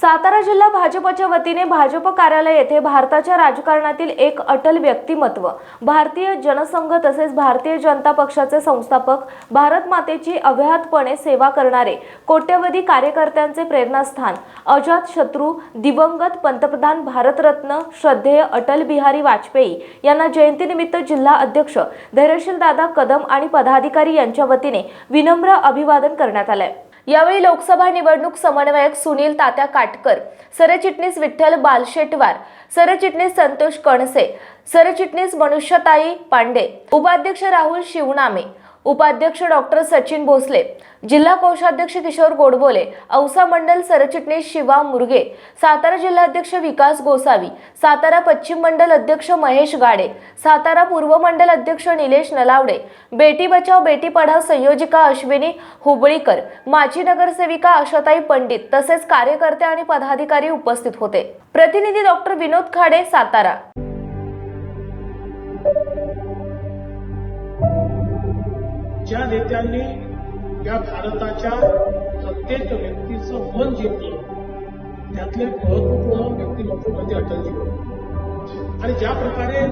सातारा जिल्हा भाजपच्या वतीने भाजप कार्यालय येथे भारताच्या राजकारणातील एक अटल व्यक्तिमत्व भारतीय जनसंघ तसेच भारतीय जनता पक्षाचे संस्थापक भारत मातेची अव्याहतपणे सेवा करणारे कोट्यवधी कार्यकर्त्यांचे प्रेरणास्थान अजात शत्रू दिवंगत पंतप्रधान भारतरत्न श्रद्धेय अटल बिहारी वाजपेयी यांना जयंतीनिमित्त जिल्हा अध्यक्ष धैर्यशील दादा कदम आणि पदाधिकारी यांच्या वतीने विनम्र अभिवादन करण्यात आलंय. यावेळी लोकसभा निवडणूक समन्वयक सुनील तात्या काटकर सरचिटणीस विठ्ठल बालशेटवार सरचिटणीस संतोष कणसे सरचिटणीस मनुष्यताई पांडे उपाध्यक्ष राहुल शिवनामे उपाध्यक्ष डॉक्टर सचिन भोसले जिल्हा कोषाध्यक्ष किशोर गोडबोले औसा मंडल सरचिटणीस शिवा मुरगे सातारा जिल्हाध्यक्ष विकास गोसावी सातारा पश्चिम मंडल अध्यक्ष महेश गाडे सातारा पूर्व मंडल अध्यक्ष निलेश नलावडे बेटी बचाव बेटी पढाव संयोजिका अश्विनी हुबळीकर माजी नगरसेविका आशाताई पंडित तसेच कार्यकर्ते आणि पदाधिकारी उपस्थित होते. प्रतिनिधी डॉक्टर विनोद खाडे सातारा. ज्या नेत्यांनी या भारताच्या प्रत्येक व्यक्तीचं मन जिंकलं त्यातले महत्त्वपूर्ण व्यक्तिमत्व म्हणजे अटलजी. आणि ज्या प्रकारे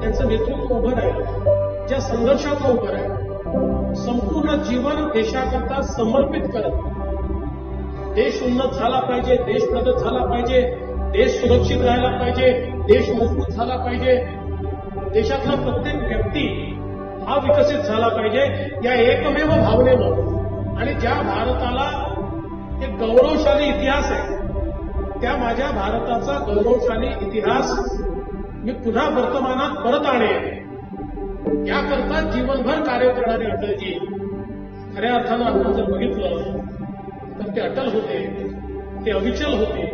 त्यांचं नेतृत्व उभं राहिलं ज्या संघर्षाचं उभं राहिलं संपूर्ण जीवन देशाकरता समर्पित करत देश उन्नत झाला पाहिजे देश प्रगत झाला पाहिजे देश सुरक्षित राहायला पाहिजे देश मजबूत झाला पाहिजे. देशातला प्रत्येक व्यक्ती हा विकसित झाला पाहिजे. या एकमेव भावनेमुळे. आणि ज्या भारताला एक गौरवशाली इतिहास आहे त्या माझ्या भारताचा गौरवशाली इतिहास मी पुन्हा वर्तमानात परत आणेन. याकरता जीवनभर कार्य करणारे अटलजी खऱ्या अर्थानं आपण जर बघितलं तर ते अटल होते ते अविचल होते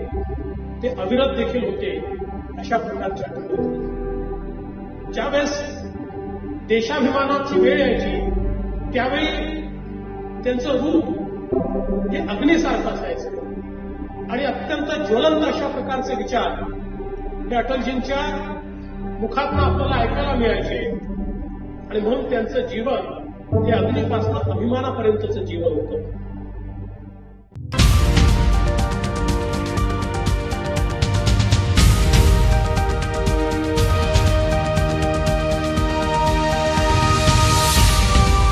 ते अविरत देखील होते अशा प्रकारच्या ज्यावेळेस देशाभिमानाची वेळ यायची त्यावेळी त्यांचं रूप हे अग्निसारखं असायचं. आणि अत्यंत ज्वलंत अशा प्रकारचे विचार हे अटलजींच्या मुखातनं आपल्याला ऐकायला मिळायचे. आणि म्हणून त्यांचं जीवन हे अग्नीपासून अभिमानापर्यंतचं जीवन होतं.